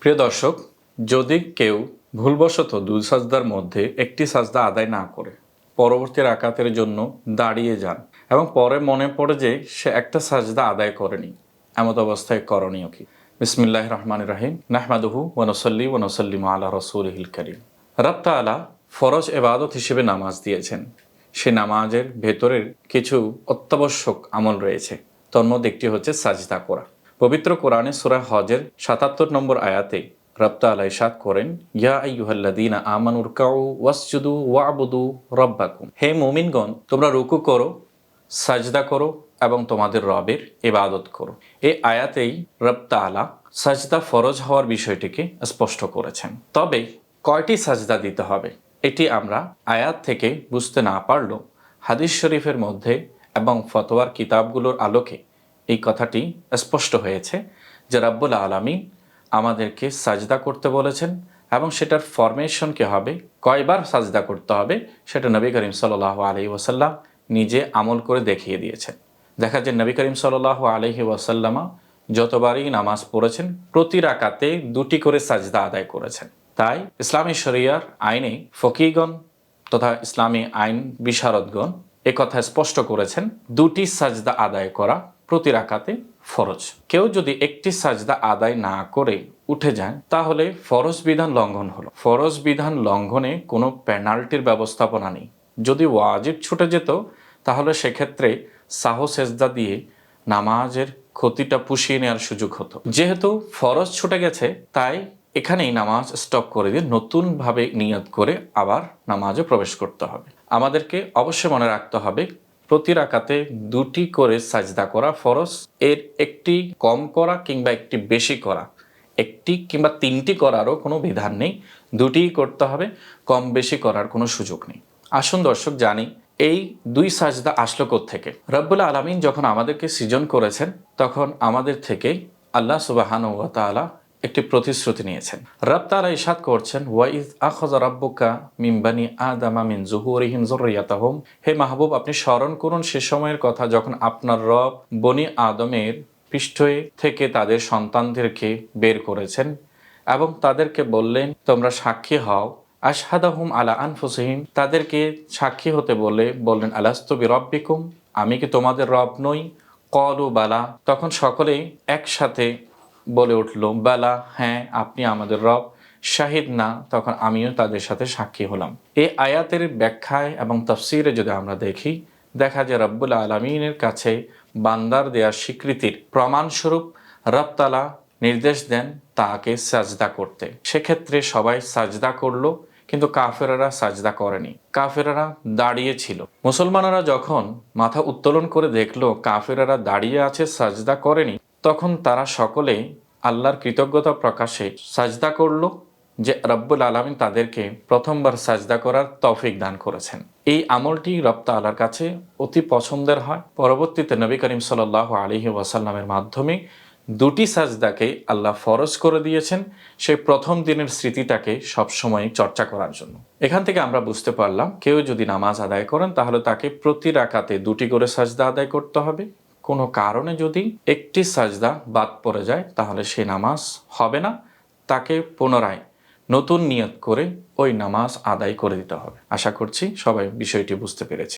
প্রিয় দর্শক, যদি কেউ ভুলবশত দুই সাজদার মধ্যে একটি সাজদা আদায় না করে, পরবর্তী রাকাতের জন্য দাঁড়িয়ে যান এবং পরে মনে পড়ে যে সে একটা সাজদা আদায় করেনি, এমত অবস্থায় করণীয় কি? বিসমিল্লাহ রহমান রাহিম। নাহমাদুহু ওয়ানসল্লি ওয়ানসল্লিম আলা রসুলহিল করিম। রব আলা ফরজ এবাদত হিসেবে নামাজ দিয়েছেন। সে নামাজের ভেতরের কিছু অত্যাবশ্যক আমল রয়েছে। তন্মধ্যে একটি হচ্ছে সাজদা করা। পবিত্র কোরআনে সুরা হজের সাতাত্তর নম্বর আয়াতে রপ্তা আলাই সাত করেন, ইয়া আইয়ুহাল্লাদিনা আমানুর কাউ ওয়াসজুদু ওয়াবুদু রব্বাকুম। হে মোমিনগণ, তোমরা রুকু করো, সাজদা করো এবং তোমাদের রবের ইবাদত করো। এই আয়াতেই রপ্তা আলা সাজদা ফরজ হওয়ার বিষয়টিকে স্পষ্ট করেছেন। তবে কয়টি সাজদা দিতে হবে, এটি আমরা আয়াত থেকে বুঝতে না পারলেও হাদিস শরীফের মধ্যে এবং ফতোয়ার কিতাবগুলোর আলোকে এই কথাটি স্পষ্ট হয়েছে যে রাব্বুল আলমী আমাদেরকে সাজদা করতে বলেছেন এবং সেটার ফরমেশনকে হবে, কয়বার সাজদা করতে হবে, সেটা নবী করিম সাল আলহি ওয়াসাল্লাম নিজে আমল করে দেখিয়ে দিয়েছেন। দেখা যায় নবী করিম সাল আলহি ওয়াসাল্লামা যতবারই নামাজ পড়েছেন, প্রতি রাকাতে দুটি করে সাজদা আদায় করেছেন। তাই ইসলামী শরিয়ার আইনে ফকিগণ তথা ইসলামী আইন বিশারদগণ কথা স্পষ্ট করেছেন, দুটি সাজদা আদায় করা প্রতি রাকাতে ফরজ। কেউ যদি একটি সাজদা আদায় না করে উঠে যায়, তাহলে ফরজ বিধান লঙ্ঘন হলো। ফরজ বিধান লঙ্ঘনে কোনো পেনাল্টির ব্যবস্থাপনা নেই। যদি ওয়াজিব ছুটে যেত, তাহলে সেক্ষেত্রে সাহ সেজদা দিয়ে নামাজের ক্ষতিটা পুষিয়ে নেওয়ার সুযোগ হতো। যেহেতু ফরজ ছুটে গেছে, তাই এখানেই নামাজ স্টপ করে দিয়ে নতুনভাবে নিয়ত করে আবার নামাজে প্রবেশ করতে হবে। আমাদেরকে অবশ্যই মনে রাখতে হবে প্রতি রাকাতে দুটি করে সাজদা করা ফরজ। এর একটি কম করা কিংবা একটি বেশি করা। একটি কিংবা তিনটি করারও কোনো বিধান নেই। দুটিই করতে হবে, কম বেশি করার কোনো সুযোগ নেই। আসুন দর্শক, জানি এই দুই সাজদা আসলো থেকে রব্বুল আলমিন যখন আমাদেরকে সৃজন করেছেন, তখন আমাদের থেকে আল্লাহ সুবাহান ওয়া তাআলা একটি প্রতিশ্রুতি নিয়েছেন। রব তারা ইসাদ করছেন ওয়াইজ আখজ রাব্বুকা মিমবানি আদামা মিন জুহুরিহিম জুররিয়াতাহুম হে মাহবুব, আপনি স্মরণ করুন সে সময়ের কথা যখন আপনার রব বনি আদমের পৃষ্ঠে থেকে তাদের সন্তানদেরকে বের করেছেন এবং তাদেরকে বললেন, তোমরা সাক্ষী হও। আশহাদাহুম আলা আনফুসহিম, তাদেরকে সাক্ষী হতে বলে বললেন আলাস্তবি রব্বিকুম আমি কি তোমাদের রব নই? কলু, বালা। তখন সকলেই একসাথে বলে উঠল, বেলা হ্যাঁ আপনি আমাদের রব। শাহিদ না, তখন আমিও তাদের সাথে সাক্ষী হলাম। এই আয়াতের ব্যাখ্যায় এবং তফসিরে যদি আমরা দেখি, দেখা যায় রব্বুল আলমিনের কাছে বান্দার দেয়া স্বীকৃতির প্রমাণস্বরূপ রবতালা নির্দেশ দেন তাকে সাজদা করতে। সেক্ষেত্রে সবাই সাজদা করল, কিন্তু কাফেরারা সাজদা করেনি। কাফেরারা দাঁড়িয়ে ছিল। মুসলমানেরা যখন মাথা উত্তোলন করে দেখল, কাফেরারা দাঁড়িয়ে আছে, সাজদা করেনি তখন তারা সকলে আল্লাহর কৃতজ্ঞতা প্রকাশে সাজদা করল যে রব্বুল আলমিন তাদেরকে প্রথমবার সাজদা করার তৌফিক দান করেছেন। এই আমলটি রপ্তা আল্লাহর কাছে অতি পছন্দের হয়। পরবর্তীতে নবী করিম সাল আলহি ওয়াসাল্লামের মাধ্যমে দুটি সাজদাকে আল্লাহ ফরজ করে দিয়েছেন সেই প্রথম দিনের স্মৃতিটাকে সবসময় চর্চা করার জন্য। এখান থেকে আমরা বুঝতে পারলাম, কেউ যদি নামাজ আদায় করেন তাহলে তাকে প্রতি রাকাতে দুটি করে সাজদা আদায় করতে হবে। কোনো কারণে যদি একটি সাজদা বাদ পড়ে যায়, তাহলে সে নামাজ হবে না। তাকে পুনরায় নতুন নিয়ত করে ওই নামাজ আদায় করে দিতে হবে। আশা করছি সবাই বিষয়টি বুঝতে পেরেছে।